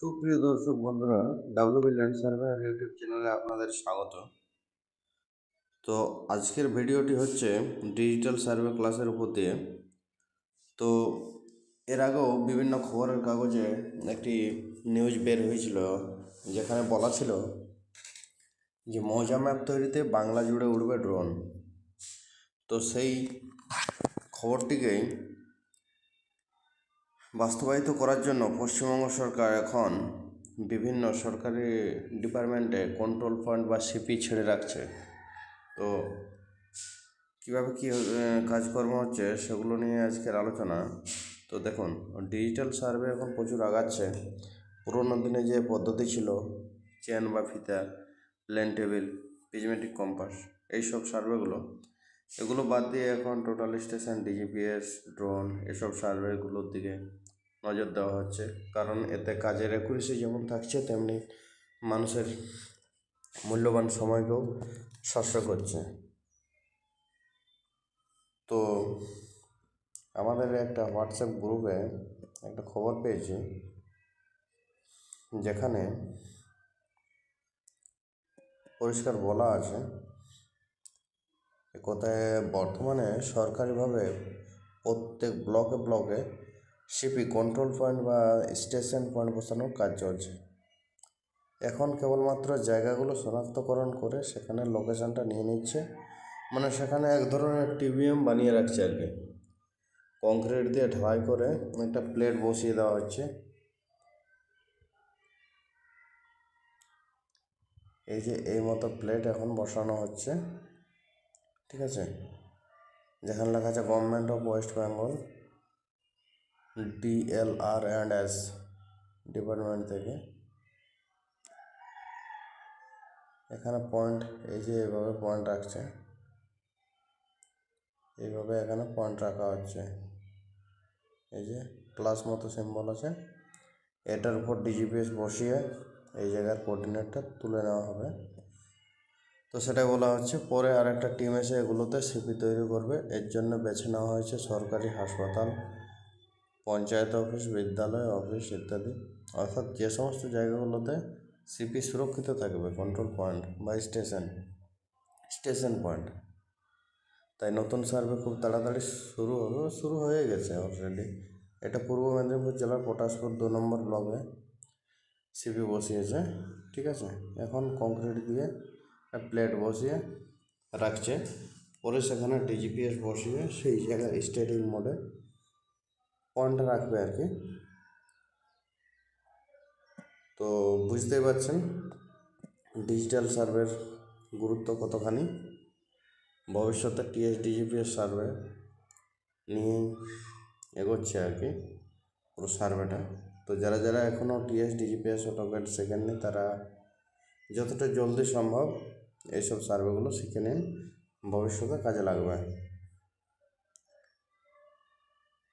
সুপ্রিয় দর্শক বন্ধুরা ডাব্লিউবি ল্যান্ড সার্ভে ইউটিউব চ্যানেলে আপনাদের স্বাগত। তো আজকের ভিডিওটি হচ্ছে ডিজিটাল সার্ভে ক্লাসের উপর দিয়ে। তো এর আগেও বিভিন্ন খবরের কাগজে একটি নিউজ বের হয়েছিল, যেখানে বলা ছিল যে মৌজা ম্যাপ তৈরিতে বাংলা জুড়ে উঠবে ড্রোন তো সেই খবরটিকেই বাস্তবায়িত করার জন্য পশ্চিমবঙ্গ সরকার এখন বিভিন্ন সরকারি ডিপার্টমেন্টে কন্ট্রোল পয়েন্ট বা সিপি ছেড়ে রাখছে। তো কীভাবে কী কাজকর্ম হচ্ছে সেগুলো নিয়ে আজকের আলোচনা। তো দেখুন ডিজিটাল সার্ভে এখন প্রচুর আগাচ্ছে। পুরোনো দিনে যে পদ্ধতি ছিল চেন বা ফিতা প্লেন টেবিল প্রিজমেটিক কম্পাস এইসব সার্ভেগুলো এগুলো বাদ দিয়ে এখন টোটাল স্টেশন ডিজিপিএস ড্রোন এসব সার্ভেগুলোর দিকে নজর দেওয়া হচ্ছে। কারণ এতে কাজের একুরেসি যেমন থাকছে, তেমনি মানুষের মূল্যবান সময়কেও সাশ্রয় করছে। তো আমাদের একটা হোয়াটসঅ্যাপ গ্রুপে একটা খবর পেয়েছি, যেখানে পরিষ্কার বলা আছে কোথায় বর্তমানে সরকারিভাবে প্রত্যেক ব্লকে ব্লকে সিপি কন্ট্রোল পয়েন্ট বা স্টেশন পয়েন্ট বসানোর কাজ চলছে। এখন কেবলমাত্র জায়গাগুলো শনাক্তকরণ করে সেখানে লোকেশানটা নিয়ে নিচ্ছে। মানে সেখানে এক ধরনের টিভিএম বানিয়ে রাখছে আর কি। কংক্রিট দিয়ে ঢালাই করে একটা প্লেট বসিয়ে দেওয়া হচ্ছে। এই যে এই মতো প্লেট এখন বসানো হচ্ছে। ঠিক আছে? যেখানে লেখা আছে government of West Bengal DLR and S department থেকে। এখানে পয়েন্ট এই যে এইভাবে পয়েন্ট রাখছে, এইভাবে এখানে পয়েন্ট রাখা হচ্ছে। এই যে প্লাস মতো সিম্বল আছে। এটার উপর ডিজিপিএস বসিয়ে এই জায়গার কোঅর্ডিনেটটা তুলে নেওয়া হবে। তো সেটাই বলা হচ্ছে, পরে আর একটা টিম এসে এগুলোতে সিপি তৈরি করবে। এর জন্য বেছে নেওয়া হয়েছে সরকারি হাসপাতাল, পঞ্চায়েত অফিস, বিদ্যালয় অফিস ইত্যাদি। অর্থাৎ যে সমস্ত জায়গাগুলোতে সিপি সুরক্ষিত থাকবে কন্ট্রোল পয়েন্ট বা স্টেশন স্টেশন পয়েন্ট তাই নতুন সার্ভে খুব তাড়াতাড়ি শুরু হবে শুরু হয়ে গেছে অলরেডি এটা পূর্ব মেদিনীপুর জেলার পটাশপুর দু নম্বর ব্লকে সিপি বসিয়েছে, ঠিক আছে? এখন কংক্রিট দিয়ে প্লেট বসিয়ে রাখছে। পরে সেখানে ডিজিপিএস বসিয়ে সেই জায়গায় স্টেডিং মোডে পয়েন্ট রাখবে আর কি। তো বুঝতেই পারছেন ডিজিটাল সার্ভের গুরুত্ব কতখানি? ভবিষ্যতে টিএস ডিজিপিএস সার্ভে নিয়ে এগোচ্ছে আর কি, পুরো সার্ভেটা তো যারা যারা এখনও টিএস ডিজিপিএস অটোকেট শেখেননি, তারা যতটা জলদি সম্ভব এইসব সার্ভেগুলো শিখে নিন। ভবিষ্যতে কাজে লাগবে।